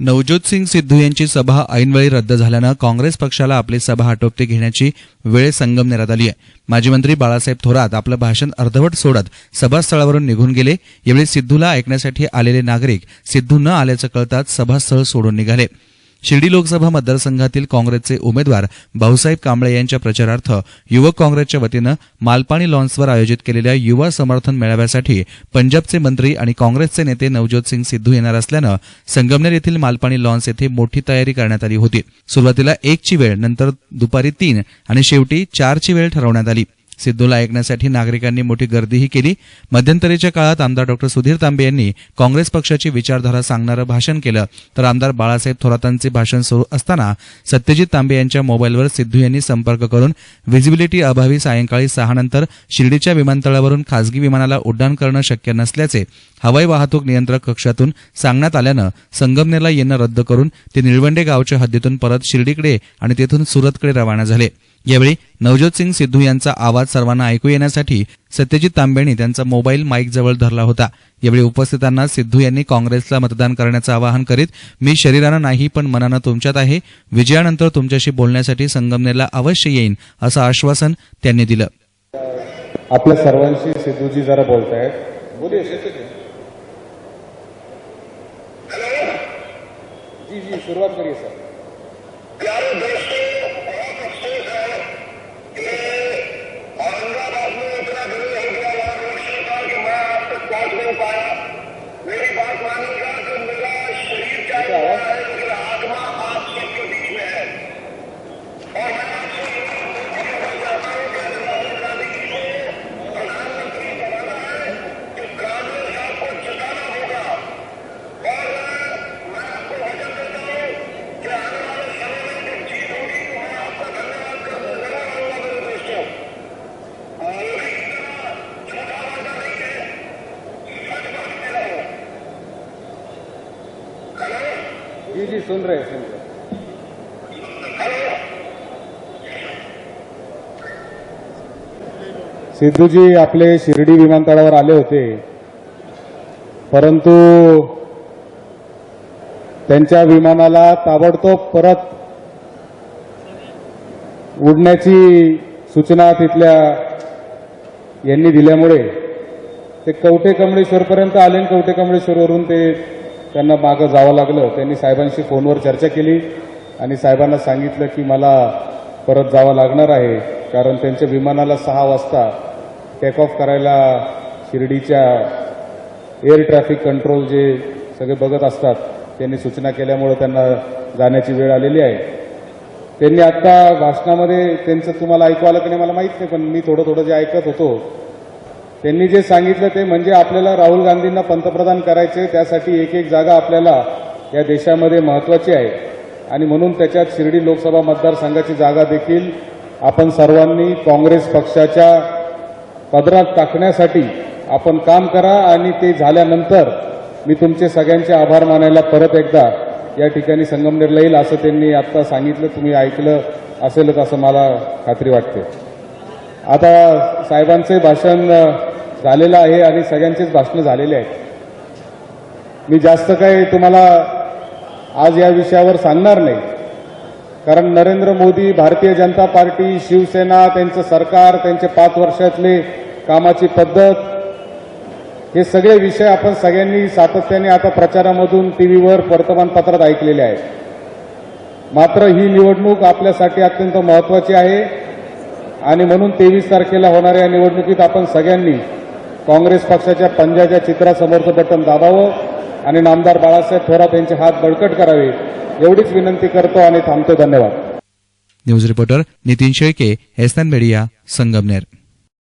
नवज्योत सिंग सिद्धू यांची सभा ऐनवेळी रद्द झाल्यानं काँग्रेस पक्षाला आपली सभा आटोपते घेण्याची वेळ संगमनेरात आली आहे माजी मंत्री बाळासाहेब थोरात आपलं भाषण अर्धवट सोडत सभास्थळावरून निघून गेले. यावेळी सिद्धूला ऐकण्यासाठी आलेले नागरिक सिद्धू न आल्याचं कळताच सभास्थळ सोडून निघाले. शिर्डी लोकसभा मतदारसंघातील काँग्रेसचे उमेदवार भाऊसाहेब कांबळे यांच्या प्रचारार्थ युवक काँग्रेसच्या वतीनं मालपाणी लॉन्सवर आयोजित केलेल्या युवा समर्थन मेळाव्यासाठी पंजाबचे मंत्री आणि काँग्रेसचे नेते नवज्योत सिंग सिद्धू येणार असल्यानं संगमनेर येथील मालपाणी लॉन्स येथे मोठी तयारी करण्यात आली होती. सुरुवातीला एकची वेळ नंतर दुपारी तीन आणि शेवटी चारची वेळ ठरवण्यात आली. सिद्धूला ऐकण्यासाठी नागरिकांनी मोठी गर्दीही केली. मध्यंतरीच्या काळात आमदार डॉक्टर सुधीर तांबे यांनी काँग्रेस पक्षाची विचारधारा सांगणारं भाषण केलं. तर आमदार बाळासाहेब थोरातांचे भाषण सुरू असताना सत्यजित तांबे यांच्या मोबाईलवर सिद्धू यांनी संपर्क करून व्हिजिबिलिटी अभावी सायंकाळी सहा नंतर शिर्डीच्या विमानतळावरून खासगी विमानाला उड्डाण करणं शक्य नसल्याचे हवाई वाहतूक नियंत्रक कक्षातून सांगण्यात आल्यानं संगमनेरला येणं रद्द करून ते निळवंडे गावच्या हद्दीतून परत शिर्डीकडे आणि तेथून सुरतकडे रवाना झाले. यावेळी नवज्योत सिंग सिद्धू यांचा आवाज सर्वांना ऐकू येण्यासाठी सत्यजित तांबेंनी त्यांचा मोबाईल माईक जवळ धरला होता. यावेळी उपस्थितांना सिद्धू यांनी काँग्रेसला मतदान करण्याचं आवाहन करीत मी शरीरानं नाही पण मनानं तुमच्यात आहे. विजयानंतर तुमच्याशी बोलण्यासाठी संगमनेरला अवश्य येईन असं आश्वासन त्यांनी दिलं. आपल्या सर्वांशी सिद्धूजी जरा बोलतायत. बोलिए जी जी करिए सर. जी जी सुन रहे सुन रहे सिद्धूजी आपले शिर्डी विमानतळावर आले होते. परंतु त्यांच्या विमानाला ताबडतोब परत उडण्याची सूचना तिथल्या यांनी दिल्यामुळे ते कवटे कमळेश्वरपर्यंत आले आणि कवठे कमळेश्वरवरून ते त्यांना मागं जावं लागलं. त्यांनी साहेबांशी फोनवर चर्चा केली आणि साहेबांना सांगितलं की मला परत जावं लागणार आहे कारण त्यांच्या विमानाला सहा वाजता टेक ऑफ करायला शिर्डीच्या एअर ट्रॅफिक कंट्रोल जे सगळे बघत असतात त्यांनी सूचना केल्यामुळे त्यांना जाण्याची वेळ आलेली आहे. त्यांनी आता भाषणामध्ये त्यांचं तुम्हाला ऐकू आलं की नाही मला माहीत नाही पण मी थोडं थोडं जे ऐकत होतो त्यांनी जे सांगितलं ते म्हणजे आपल्याला राहुल गांधींना पंतप्रधान करायचे त्यासाठी एक एक जागा आपल्याला या देशामध्ये महत्वाची आहे. आणि म्हणून त्याच्यात शिर्डी लोकसभा मतदारसंघाची जागा देखील आपण सर्वांनी काँग्रेस पक्षाच्या पदरात टाकण्यासाठी आपण काम करा आणि ते झाल्यानंतर मी तुमचे सगळ्यांचे आभार मानायला परत एकदा या ठिकाणी संगमनेरला येईल असं त्यांनी आत्ता सांगितलं तुम्ही ऐकलं असेलच असं मला खात्री वाटते. आता साहेबांचे भाषण झालेलं आहे आणि सगळ्यांचेच भाषणं झालेले आहेत. मी जास्त काही तुम्हाला आज या विषयावर सांगणार नाही. कारण नरेंद्र मोदी भारतीय जनता पार्टी शिवसेना त्यांचं सरकार त्यांचे पाच वर्षातले कामाची पद्धत हे सगळे विषय आपण सगळ्यांनी सातत्याने आता प्रचारामधून टीव्हीवर वर्तमानपत्रात ऐकलेले आहेत. मात्र ही निवडणूक आपल्यासाठी अत्यंत महत्वाची आहे आणि म्हणून तेवीस तारखेला होणाऱ्या निवडणुकीत आपण सगळ्यांनी काँग्रेस पक्षाच्या पंजाच्या चित्रासमोरचं बटन दाबावं आणि नामदार बाळासाहेब थोरात यांचे हात बळकट करावे एवढीच विनंती करतो आणि थांबतो. धन्यवाद. News reporter Nitin Shelke SN media Sangamner.